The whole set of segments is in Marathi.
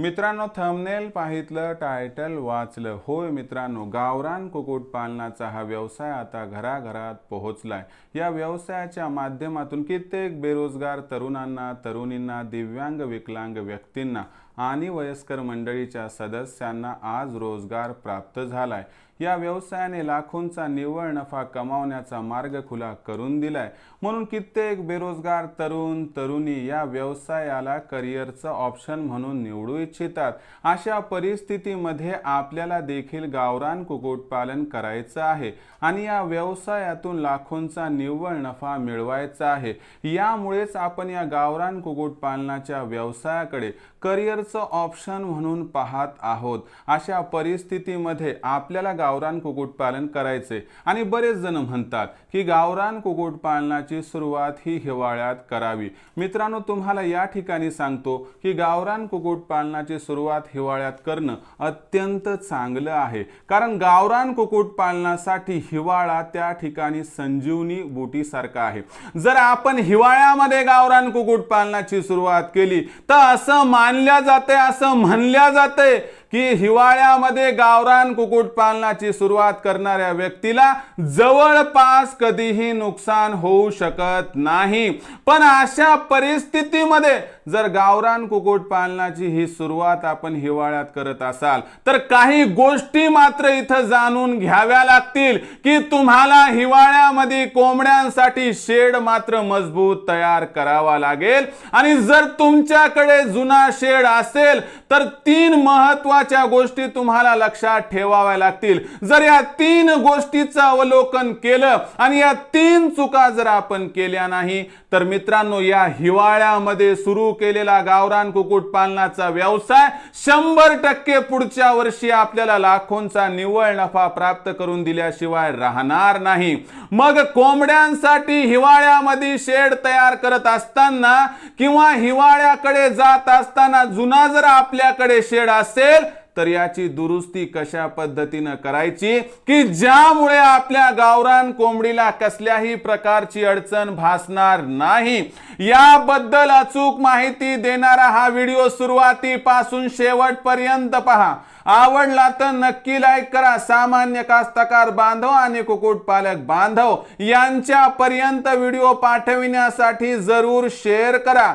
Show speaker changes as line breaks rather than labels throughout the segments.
मित्रांनो थंबनेल पाहितलं टायटल वाचलं. होय मित्रांनो गावरान कुक्कुटपालनाचा हा व्यवसाय आता घराघरात पोहोचलाय. या व्यवसायाच्या माध्यमातून कित्येक बेरोजगार तरुणांना तरुणींना दिव्यांग विकलांग व्यक्तींना आणि वयस्कर मंडळीच्या सदस्यांना आज रोजगार प्राप्त झालाय. या व्यवसायाने लाखोंचा निव्वळ नफा कमावण्याचा मार्ग खुला करून दिलाय. म्हणून कित्येक बेरोजगार तरुण तरुणी या व्यवसायाला करिअरचं ऑप्शन म्हणून निवडू इच्छितात. अशा परिस्थितीमध्ये आपल्याला देखील गावरान कुक्कुटपालन करायचं आहे आणि या व्यवसायातून लाखोंचा निव्वळ नफा मिळवायचा आहे. यामुळेच आपण या गावरान कुक्कुटपालनाच्या व्यवसायाकडे करिअरचं ऑप्शन म्हणून पाहत आहोत. अशा परिस्थितीमध्ये आपल्याला गावरान कुक्कुटपालन करायचे. आणि बरेच जण म्हणतात की गावरान कुक्कुटपालनाची सुरुवात ही हिवाळ्यात करावी. मित्रांनो तुम्हाला या ठिकाणी सांगतो की गावरान कुक्कुटपालनाची सुरुवात हिवाळ्यात करणं अत्यंत चांगलं आहे. कारण गावरान कुक्कुटपालनासाठी हिवाळा त्या ठिकाणी संजीवनी बुटीसारखा आहे. जर आपण हिवाळ्यामध्ये गावरान कुक्कुटपालनाची सुरुवात केली तर असं मानल्या जाते असं म्हणल्या जाते की हिवाळ्यामध्ये गावरान कुक्कुटपालनाची सुरुवात करणाऱ्या व्यक्तीला जवळपास कधीही नुकसान होऊ शकत नाही. पण अशा परिस्थितीमध्ये जर गावरान कुक्कुटपालनाची ही सुरुवात आपण हिवाळ्यात करत असाल तर काही गोष्टी मात्र इथं जाणून घ्याव्या लागतील की तुम्हाला हिवाळ्यामध्ये कोंबड्यांसाठी शेड मात्र मजबूत तयार करावा लागेल. आणि जर तुमच्याकडे जुना शेड असेल तर तीन महत्त्वाच्या गोष्टी तुम्हाला लक्षात ठेवाव्या लागतील. जर या तीन गोष्टीचं अवलोकन केलं आणि या तीन चुका जर आपण केल्या नाही तर मित्रांनो या हिवाळ्यामध्ये सुरू केलेला गावरान कुक्कुटपालनाचा व्यवसाय शंभर टक्के पुढच्या वर्षी आपल्याला लाखोंचा निव्वळ नफा प्राप्त करून दिल्याशिवाय राहणार नाही. मग कोंबड्यांसाठी हिवाळ्यामध्ये शेड तयार करत असताना किंवा हिवाळ्याकडे जात असताना जुना जर आपल्याकडे शेड असेल तर याची दुरुस्ती कशा पद्धतीनं करायची? की ज्यामुळे आपल्या गावरान कोंबडीला कसल्याही प्रकारची अडचण भासणार नाही? याबद्दल अचूक माहिती देणारा हा व्हिडिओ सुरुवातीपासून शेवटपर्यंत पहा. आवडला तर नक्की लाईक करा. सामान्य कास्तकार बांधव आणि कुक्कुटपालक बांधव यांच्यापर्यंत व्हिडिओ पाठविण्यासाठी जरूर शेअर करा.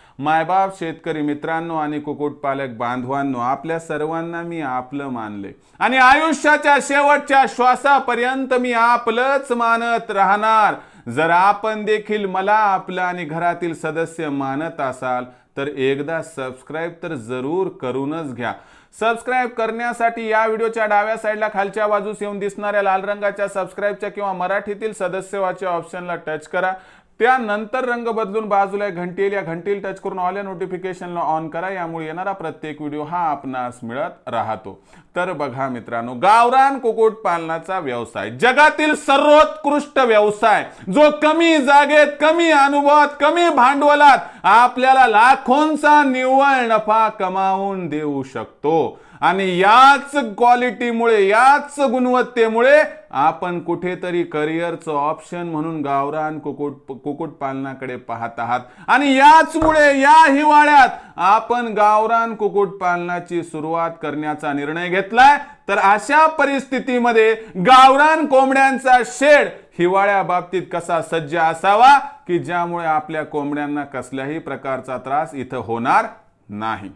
मायबाप शेतकरी मित्रांनो आणि कुक्कुटपालक बांधवांनो आपल्या सर्वांना मी आपलं मानले. आणि आयुष्याच्या शेवटच्या श्वासापर्यंत मी आपलंच मानत राहणार. जर आपण देखील मला आपलं आणि घरातील सदस्य मानत असाल तर एकदा सबस्क्राईब तर जरूर करूनच घ्या. सबस्क्राईब करण्यासाठी या व्हिडिओच्या डाव्या साईडला खालच्या बाजूस येऊन दिसणाऱ्या लाल रंगाच्या सबस्क्राईबच्या किंवा मराठीतील सदस्यवाच्या ऑप्शनला टच करा. त्यानंतर रंग बदलून बाजूला एक या घंटीला टच करून ऑल या नोटिफिकेशनला ऑन करा. यामुळे येणारा प्रत्येक व्हिडिओ हा आपणास मिळत राहतो. तर बघा मित्रांनो गावरान कुक्कुटपालनाचा व्यवसाय. जगातील सर्वोत्कृष्ट व्यवसाय जो कमी जागेत कमी अनुभवात कमी भांडवलात आपल्याला लाखोंचा निव्वळ नफा कमावून देऊ शकतो. आणि याच क्वालिटीमुळे याच गुणवत्तेमुळे आपण कुठेतरी करिअरचं ऑप्शन म्हणून गावरान कुकुट कुक्कुटपालनाकडे पाहत आहात. आणि याचमुळे या हिवाळ्यात आपण गावरान कुक्कुटपालनाची सुरुवात करण्याचा निर्णय घेतलाय. तर अशा परिस्थितीमध्ये गावरान कोंबड्यांचा शेड हिवाळ्या बाबतीत कसा सज्ज असावा की ज्यामुळे आपल्या कोंबड्यांना कसल्याही प्रकारचा त्रास इथं होणार नाही?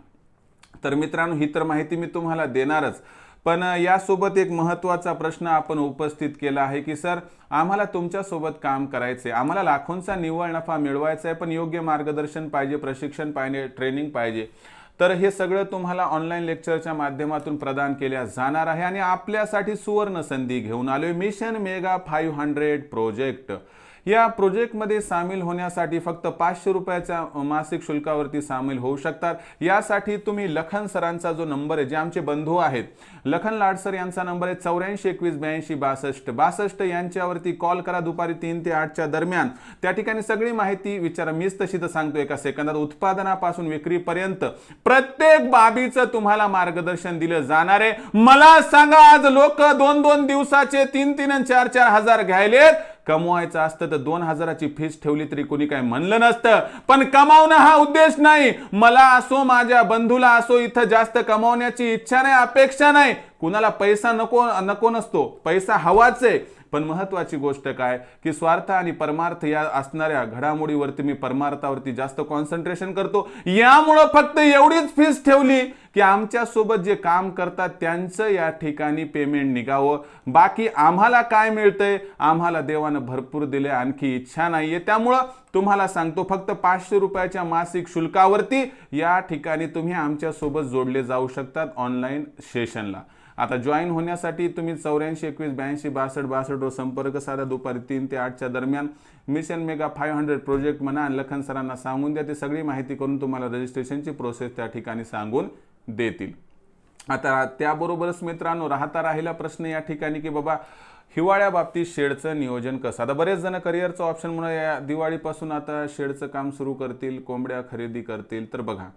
तर मित्रांनो ही तर माहिती मी तुम्हाला देणारच. पण यासोबत एक महत्त्वाचा प्रश्न आपण उपस्थित केला आहे की सर आम्हाला तुमच्यासोबत काम करायचे आम्हाला लाखोंचा निव्वळ नफा मिळवायचा आहे पण योग्य मार्गदर्शन पाहिजे प्रशिक्षण पाहिजे ट्रेनिंग पाहिजे. तर हे सगळं तुम्हाला ऑनलाईन लेक्चरच्या माध्यमातून प्रदान केल्या जाणार आहे आणि आपल्यासाठी सुवर्ण संधी घेऊन आलोय mission mega five hundred project. या प्रोजेक्टमध्ये सामील होण्यासाठी फक्त पाचशे रुपयाच्या मासिक शुल्कावरती सामील होऊ शकतात. यासाठी तुम्ही लखन सरांचा जो नंबर आहे जे आमचे बंधू आहेत लखन लाडसर यांचा नंबर आहे चौऱ्याऐंशी एकवीस ब्याऐंशी बासष्ट. बासष्ट यांच्यावरती कॉल करा दुपारी तीन ते आठच्या दरम्यान. त्या ठिकाणी सगळी माहिती विचारा. मीच तशी तर सांगतो एका सेकंदात. उत्पादनापासून विक्रीपर्यंत प्रत्येक बाबीचं तुम्हाला मार्गदर्शन दिलं जाणार आहे. मला सांगा आज लोक दोन दोन दिवसाचे तीन तीन आणि चार चार हजार घ्यायलेत. कमवायचं असतं तर दोन हजाराची फीस ठेवली तरी कोणी काय म्हणलं नसतं. पण कमावणं हा उद्देश नाही. मला असो माझ्या बंधूला असो इथं जास्त कमावण्याची इच्छा नाही अपेक्षा नाही. कुणाला पैसा नको नको नसतो. पैसा हवाच आहे. पण महत्त्वाची गोष्ट काय? की स्वार्थ आणि परमार्थ या असणाऱ्या घडामोडीवरती मी परमार्थावरती जास्त कॉन्सन्ट्रेशन करतो. यामुळं फक्त एवढीच फीस ठेवली की आमच्यासोबत जे काम करतात त्यांचं या ठिकाणी पेमेंट निघावं. बाकी आम्हाला काय मिळतंय? आम्हाला देवानं भरपूर दिले आणखी इच्छा नाहीये. त्यामुळं तुम्हाला सांगतो फक्त पाचशे रुपयाच्या मासिक शुल्कावरती या ठिकाणी तुम्ही आमच्यासोबत जोडले जाऊ शकतात ऑनलाईन सेशनला आता जॉईन होण्यासाठी तुम्ही चौऱ्याऐंशी एकवीस ब्याऐंशी बासष्ट बासष्टवर संपर्क साधा. दुपारी तीन ते आठच्या दरम्यान mission mega five hundred project म्हणा लखन सरांना सांगून द्या. ते सगळी माहिती करून तुम्हाला रजिस्ट्रेशनची प्रोसेस त्या ठिकाणी सांगून देतील. आता त्याबरोबरच मित्रांनो राहता राहिला प्रश्न या ठिकाणी की बाबा हिवाळ्याबाबतीत शेडचं नियोजन कसं? आता बरेच जण करिअरचं ऑप्शन म्हणून या दिवाळीपासून आता शेडचं काम सुरू करतील कोंबड्या खरेदी करतील. तर बघा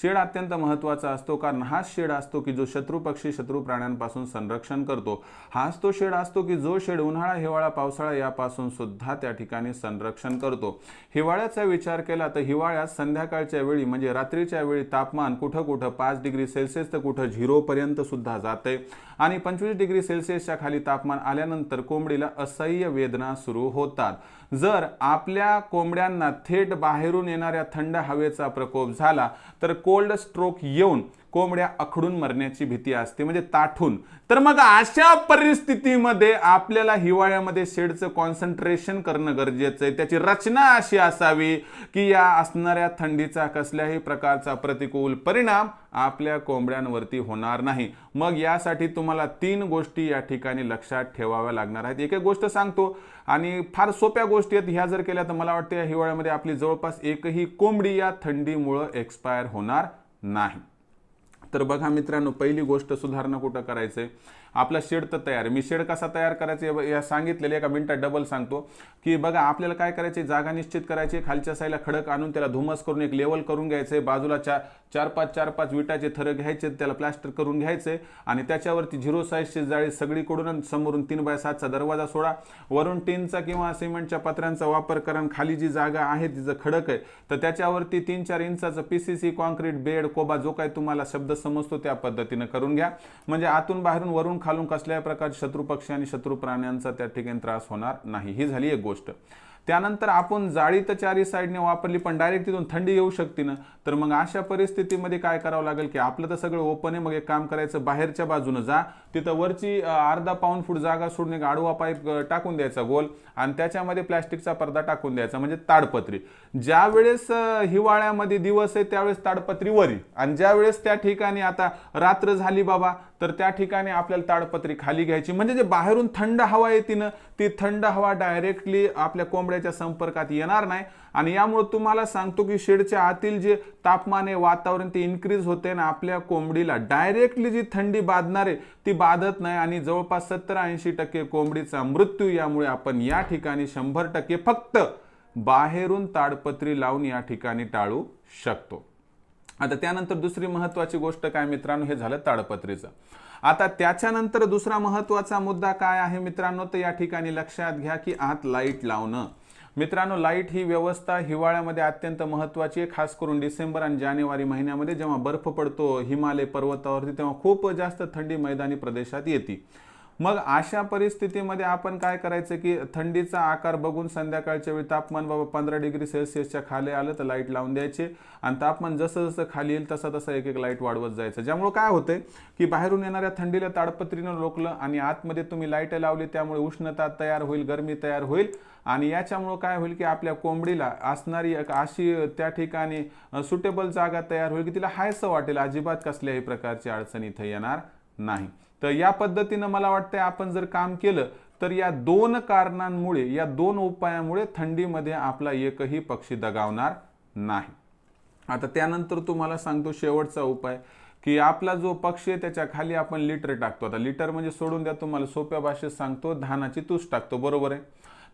शेड अत्यंत महत्त्वाचा असतो कारण हाच शेड असतो की जो शत्रू पक्षी शत्रू प्राण्यांपासून संरक्षण करतो. हाच तो शेड असतो की जो शेड उन्हाळा हिवाळा पावसाळा यापासून सुद्धा त्या ठिकाणी संरक्षण करतो. हिवाळ्याचा विचार केला तर हिवाळ्यात संध्याकाळच्या वेळी म्हणजे रात्रीच्या वेळी तापमान कुठं कुठं पाच डिग्री सेल्सिअस तर कुठं झिरोपर्यंत सुद्धा जाते आणि पंचवीस डिग्री सेल्सिअसच्या खाली तापमान आल्यानंतर कोंबडीला असह्य वेदना सुरू होतात. जर आपल्या कोंबड्यांना थेट बाहेरून येणाऱ्या थंड हवेचा प्रकोप झाला तर कोल्ड स्ट्रोक येऊन कोंबड्या अखडून मरण्याची भीती असते म्हणजे ताठून. तर मग अशा परिस्थितीमध्ये आपल्याला हिवाळ्यामध्ये शेडचं कॉन्सन्ट्रेशन करणं गरजेचं आहे. त्याची रचना अशी असावी की या असणाऱ्या थंडीचा कसल्याही प्रकारचा प्रतिकूल परिणाम आपल्या कोंबड्यांवरती होणार नाही. मग यासाठी तुम्हाला तीन गोष्टी या ठिकाणी लक्षात ठेवाव्या लागणार आहेत. एक एक गोष्ट सांगतो. आणि फार सोप्या गोष्टी आहेत. ह्या जर केल्या तर मला वाटतं या हिवाळ्यामध्ये आपली जवळपास एकही कोंबडी या थंडीमुळं एक्सपायर होणार नाही. तर बघा मित्रांनो पहिली गोष्ट सुधारणा कुठं करायचंय? आपला शेड तर तयार आहे. मी शेड कसा तयार करायचा या सांगितलेले एका मिनटात डबल सांगतो. की बघा आपल्याला काय करायचे जागा निश्चित करायची खालच्या साईडला खडक आणून त्याला धुमस करून एक लेवल करून घ्यायचे बाजूला चार चार पाच चार पाच विटाचे थर घ्यायचे त्याला प्लास्टर करून घ्यायचे आणि त्याच्यावरती झिरो साईजची जाळी सगळीकडून समोरून तीन बाय सातचा दरवाजा सोडा. वरून टीनचा किंवा सिमेंटच्या पत्र्यांचा वापर करा खाली जी जागा आहे तिचं खडक आहे तर त्याच्यावरती तीन चार इंचाचं पीसीसी कॉन्क्रीट बेड कोबा जो काय तुम्हाला शब्द समजतो त्या पद्धतीनं करून घ्या. म्हणजे आतून बाहेरून वरून खालून कसल्याही प्रकारचे शत्रू पक्षी आणि शत्रू प्राण्यांचा त्या ठिकाणी त्रास होणार नाही. ही झाली एक गोष्ट. त्यानंतर आपण जाळी तर चारी साईडने वापरली पण डायरेक्ट तिथून थंडी येऊ शकते ना? तर मग अशा परिस्थितीमध्ये काय करावं लागेल की आपलं तर सगळं ओपन आहे मग एक काम करायचं बाहेरच्या बाजूनं जा. तिथं वरची अर्धा पाऊन फूट जागा सोडून एक आडवा पाईप टाकून द्यायचा गोल आणि त्याच्यामध्ये प्लॅस्टिकचा पडदा टाकून द्यायचा म्हणजे ताडपत्री. ज्या वेळेस हिवाळ्यामध्ये दिवस आहे त्यावेळेस ताडपत्री वरी. आणि ज्या वेळेस त्या ठिकाणी आता रात्र झाली बाबा तर त्या ठिकाणी आपल्याला ताडपत्री खाली घ्यायची. म्हणजे जे बाहेरून थंड हवा येते ना ती थंड हवा डायरेक्टली आपल्या कोंबड्याच्या संपर्कात येणार नाही. आणि यामुळे तुम्हाला सांगतो की शेडच्या आतील जे तापमान आहे वातावरण ते इन्क्रीज होते ना आपल्या कोंबडीला डायरेक्टली जी थंडी बाधणार आहे ती बाधत नाही. आणि जवळपास सत्तर ऐंशी टक्के कोंबडीचा मृत्यू यामुळे आपण या ठिकाणी शंभर टक्के फक्त बाहेरून ताडपत्री लावून या ठिकाणी टाळू शकतो. आता त्यानंतर दुसरी महत्वाची गोष्ट काय मित्रांनो? हे झालं ताडपत्रीचं. आता त्याच्यानंतर दुसरा महत्त्वाचा मुद्दा काय आहे मित्रांनो? तर या ठिकाणी लक्षात घ्या की आत लाइट लावणं. मित्रांनो लाइट ही व्यवस्था हिवाळ्यामध्ये अत्यंत महत्वाची आहे खास करून डिसेंबर आणि जानेवारी महिन्यामध्ये. जेव्हा बर्फ पडतो हिमालय पर्वतावरती तेव्हा खूप जास्त थंडी मैदानी प्रदेशात येते. मग अशा परिस्थितीमध्ये आपण काय करायचं की थंडीचा आकार बघून संध्याकाळच्या वेळी तापमान बाबा पंधरा डिग्री सेल्सिअसच्या खाली आलं तर लाइट लावून द्यायचे. आणि तापमान जसं जसं खाली येईल तसं तसं एक एक लाइट वाढवत जायचं. ज्यामुळे काय होतंय की बाहेरून येणाऱ्या थंडीला ताडपत्रीनं रोखलं आणि आतमध्ये तुम्ही लाइट लावली त्यामुळे उष्णता तयार होईल गरमी तयार होईल. आणि याच्यामुळं काय होईल की आपल्या कोंबडीला असणारी एक अशी त्या ठिकाणी सुटेबल जागा तयार होईल की तिला हायसं वाटेल. अजिबात कसल्याही प्रकारची अडचण इथं येणार नाही. तर या पद्धतीनं मला वाटतंय आपण जर काम केलं तर या दोन कारणांमुळे या दोन उपायामुळे थंडीमध्ये आपला एकही पक्षी दगावणार नाही. आता त्यानंतर तुम्हाला सांगतो शेवटचा उपाय की आपला जो पक्षी आहे त्याच्याखाली आपण लिटर टाकतो. आता लिटर म्हणजे सोडून द्या तुम्हाला सोप्या भाषेत सांगतो धानाची तूस टाकतो. बरोबर आहे?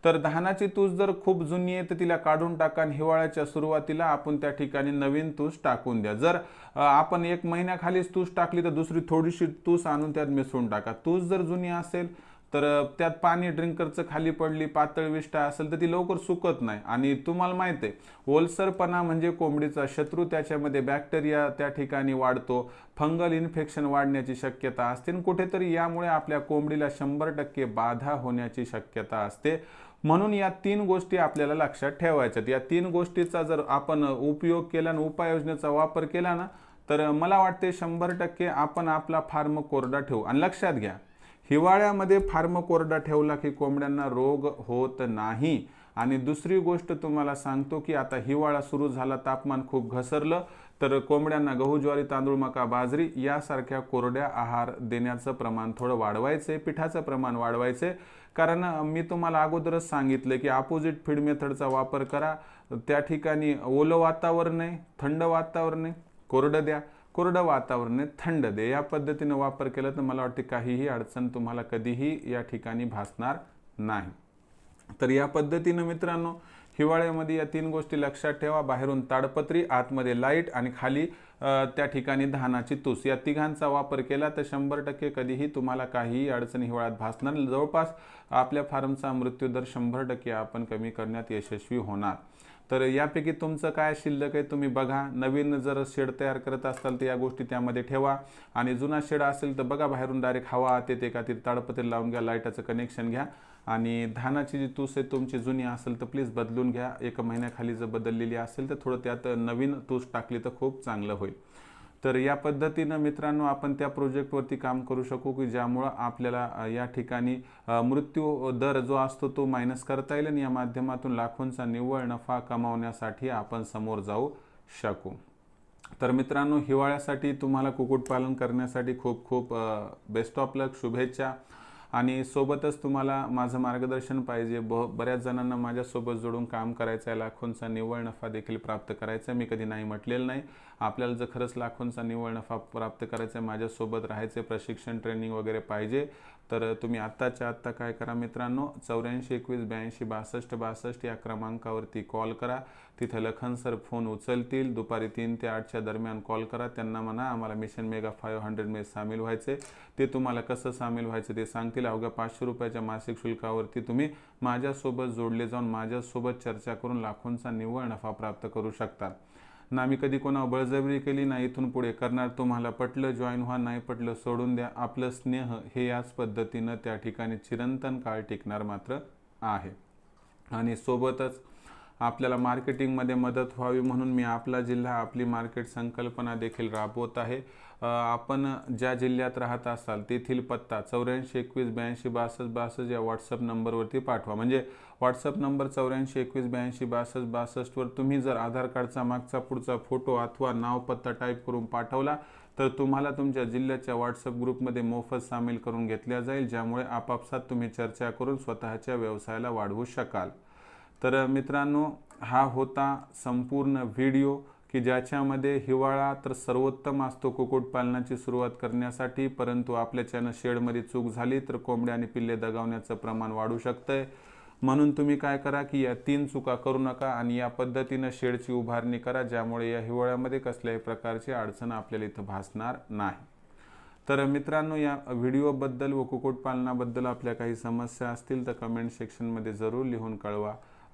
तर धानाची तूस जर खूप जुनी आहे तर तिला काढून टाका आणि हिवाळ्याच्या सुरुवातीला आपण त्या ठिकाणी नवीन तूस टाकून द्या. जर आपण एक महिन्याखालीच तूस टाकली तर दुसरी थोडीशी तूस आणून त्यात मिसळून टाका. तूस जर जुनी असेल तर त्यात पाणी ड्रिंकरचं खाली पडली पातळ विष्ठा असेल तर ती लवकर सुकत नाही. आणि तुम्हाला माहीत आहे ओलसरपणा म्हणजे कोंबडीचा शत्रू त्याच्यामध्ये बॅक्टेरिया त्या ठिकाणी वाढतो फंगल इन्फेक्शन वाढण्याची शक्यता असते आणि कुठेतरी यामुळे आपल्या कोंबडीला शंभर टक्के बाधा होण्याची शक्यता असते. म्हणून या तीन गोष्टी आपल्याला लक्षात ठेवायच्यात या तीन गोष्टीचा जर आपण उपयोग केला आणि उपाययोजनेचा वापर केला ना तर मला वाटते शंभर टक्के आपण आपला फार्म कोरडा ठेवू. आणि लक्षात घ्या हिवाळ्यामध्ये फार्म कोरडा ठेवला की कोंबड्यांना रोग होत नाही. आणि दुसरी गोष्ट तुम्हाला सांगतो की आता हिवाळा सुरू झाला तापमान खूप घसरलं तर कोंबड्यांना गहू ज्वारी तांदूळ मका बाजरी यासारख्या कोरड्या आहार देण्याचं प्रमाण थोडं वाढवायचं आहे पिठाचं प्रमाण वाढवायचं. कारण मी तुम्हाला अगोदरच सांगितलं की अपोजिट फीड मेथडचा वापर करा. त्या ठिकाणी ओलं वातावरण आहे थंड वातावरण आहे कोरडं द्या. कोरडं वातावरण आहे थंड दे या पद्धतीनं वापर केला तर मला वाटते काहीही अडचण तुम्हाला कधीही या ठिकाणी भासणार नाही. तर या पद्धतीनं मित्रांनो हिवाळ्यामध्ये या तीन गोष्टी लक्षात ठेवा. बाहेरून ताडपत्री आतमध्ये लाइट आणि खाली त्या ठिकाणी धानाची तूस. या तिघांचा वापर केला तर शंभर टक्के कधीही तुम्हाला काहीही अडचण हिवाळ्यात भासणार जवळपास आपल्या फार्मचा मृत्यूदर शंभर टक्के आपण कमी करण्यात यशस्वी होणार. तर यापैकी तुमचं काय शिल्लक आहे तुम्ही बघा. नवीन जर शेड तयार करत असाल तर या गोष्टी त्यामध्ये ठेवा. आणि जुना शेड असेल तर बघा बाहेरून डायरेक्ट हवा ते ते का तिथे ताडपत्री लावून घ्या लाईटाचं कनेक्शन घ्या. आणि धानाची जी तूस आहे तुमची जुनी असेल तर प्लीज बदलून घ्या. एक महिन्याखाली जर बदललेली असेल तर थोडं त्यात नवीन तूस टाकली तर खूप चांगलं होईल. तर या पद्धतीनं मित्रांनो आपण त्या प्रोजेक्टवरती काम करू शकू की ज्यामुळं आपल्याला या ठिकाणी मृत्यू दर जो असतो तो मायनस करता येईल आणि या माध्यमातून लाखोंचा निव्वळ नफा कमावण्यासाठी आपण समोर जाऊ शकू. तर मित्रांनो हिवाळ्यासाठी तुम्हाला कुक्कुटपालन करण्यासाठी खूप खूप बेस्ट ऑफ लक शुभेच्छा. आणि सोबतच तुम्हाला माझं मार्गदर्शन पाहिजे. ब बऱ्याच जणांना माझ्यासोबत जोडून काम करायचं आहे लाखोंचा निव्वळ नफा देखील प्राप्त करायचा आहे मी कधी नाही म्हटलेलं नाही. आपल्याला जर खरंच लाखोंचा निव्वळ नफा प्राप्त करायचा आहे माझ्यासोबत राहायचे प्रशिक्षण ट्रेनिंग वगैरे पाहिजे तर तुम्ही आत्ताच्या आत्ता काय करा मित्रांनो चौऱ्याऐंशी एकवीस ब्याऐंशी बासष्ट बासष्ट या क्रमांकावरती कॉल करा. तिथे लखन सर फोन उचलतील. दुपारी तीन ते आठच्या दरम्यान कॉल करा. त्यांना म्हणा आम्हाला मिशन मेगा फाईव्ह हंड्रेडमध्ये सामील व्हायचे ते तुम्हाला कसं सामील व्हायचं ते सांगतील. अवघ्या पाचशे रुपयाच्या मासिक शुल्कावरती तुम्ही माझ्यासोबत जोडले जाऊन माझ्यासोबत चर्चा करून लाखोंचा निव्वळ नफा प्राप्त करू शकता. ना मी कधी कोणा बळजबरी केली ना इथून पुढे. करणार तुम्हाला पटलं जॉईन व्हा नाही पटलं सोडून द्या. आपलं स्नेह हे याच पद्धतीनं त्या ठिकाणी चिरंतन काळ टिकणार मात्र आहे. आणि सोबतच आपल्याला मार्केटिंगमध्ये मदत व्हावी म्हणून मी आपला जिल्हा आपली मार्केट संकल्पना देखील राबवत आहे. आपण ज्या जिल्ह्यात राहत असाल तेथील पत्ता चौऱ्याऐंशी एकवीस ब्याऐंशी बासष्ट बासष्ट या व्हॉट्सअप नंबरवरती पाठवा. म्हणजे व्हॉट्सअप नंबर चौऱ्याऐंशी एकवीस ब्याऐंशी बासष्ट बासष्टवर तुम्ही जर आधार कार्डचा मागचा पुढचा फोटो अथवा नाव पत्ता टाईप करून पाठवला तर तुम्हाला तुमच्या जिल्ह्याच्या व्हॉट्सअप ग्रुपमध्ये मोफत सामील करून घेतल्या जाईल ज्यामुळे आपापसात तुम्ही चर्चा करून स्वतःच्या व्यवसायाला वाढवू शकाल. तर मित्रांनो हा होता संपूर्ण व्हिडिओ की ज्याच्यामध्ये हिवाळा तर सर्वोत्तम असतो कुक्कुटपालनाची सुरुवात करण्यासाठी परंतु आपल्याच्यानं शेडमध्ये चूक झाली तर कोंबड्या आणि पिल्ले दगावण्याचं प्रमाण वाढू शकतंय. म्हणून तुम्ही काय करा की या तीन चुका करू नका आणि या पद्धतीनं शेडची उभारणी करा ज्यामुळे या हिवाळ्यामध्ये कसल्याही प्रकारची अडचण आपल्याला इथं भासणार नाही. तर मित्रांनो या व्हिडिओबद्दल व कुक्कुटपालनाबद्दल आपल्या काही समस्या असतील तर कमेंट सेक्शनमध्ये जरूर लिहून कळवा.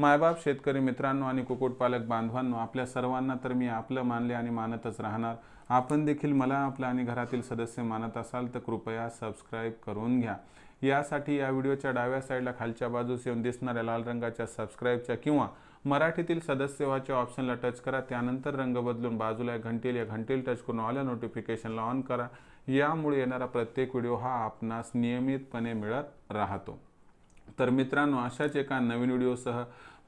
मायबाप शेतकरी मित्रांनो आणि कुक्कुटपालक बांधवांनो आपल्या सर्वांना तर मी आपलं मानले आणि मानतच राहणार. आपण देखील मला आपलं आणि घरातील सदस्य मानत असाल तर कृपया सबस्क्राईब करून घ्या. यासाठी या व्हिडिओच्या डाव्या साईडला खालच्या बाजूस येऊन दिसणाऱ्या लाल रंगाच्या सबस्क्राईबच्या किंवा मराठीतील सदस्यवाच्या ऑप्शनला टच करा. त्यानंतर रंग बदलून बाजूला घंटेल या घंटेल टच करून ऑल नोटिफिकेशनला ऑन करा. यामुळे येणारा प्रत्येक व्हिडिओ हा आपणास नियमितपणे मिळत राहतो. तर मित्रांनो अशाच एका नवीन व्हिडिओसह